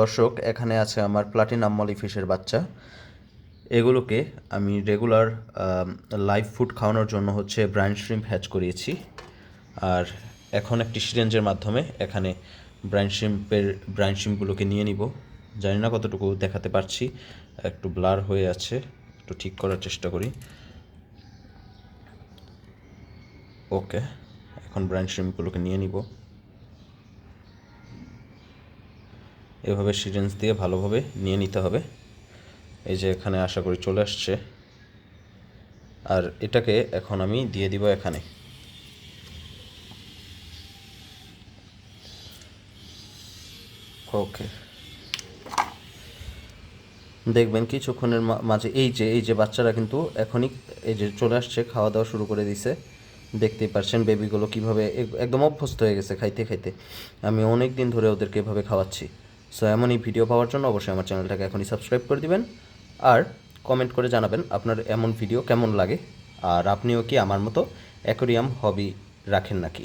দর্শক, এখানে আছে আমার প্লাটিনাম মলি ফিশের বাচ্চা। এগুলোকে আমি রেগুলার লাইভ ফুড খাওয়ানোর জন্য হচ্ছে ব্রাইন শ্রিম্প হ্যাচ করিয়েছি। আর এখন একটি সিরেঞ্জের মাধ্যমে এখানে ব্রাইন শ্রিম্পের ব্রাইন শ্রিম্পগুলোকে নিয়ে নিব। জানি না কতটুকু দেখাতে পারছি, একটু ব্লার হয়ে আছে, একটু ঠিক করার চেষ্টা করি। ওকে, এখন ব্রাইন শ্রিম্পগুলোকে নিয়ে নিব। এভাবে সিরেঞ্জ দিয়ে ভালোভাবে নিয়ে নিতে হবে। এই যে এখানে আশা করি চলে আসছে। আর এটাকে এখন আমি দিয়ে দিব এখানে। ওকে। দেখবেন কিছুক্ষণের মাঝে এই যে এই যে বাচ্চারা কিন্তু এখনই এই যে চলে আসছে, খাওয়া দাওয়া শুরু করে দিছে। দেখতেই পারছেন বেবিগুলো কীভাবে একদম অভ্যস্ত হয়ে গেছে খাইতে খাইতে। আমি অনেক দিন ধরে ওদেরকে এভাবে খাওয়াচ্ছি। সো এমন এই ভিডিও পাওয়ার জন্য অবশ্যই আমার চ্যানেলটাকে এখনই সাবস্ক্রাইব করে দিবেন। আর কমেন্ট করে জানাবেন আপনার এমন ভিডিও কেমন লাগে। আর আপনিও কি আমার মতো অ্যাকোরিয়াম হবি রাখেন নাকি?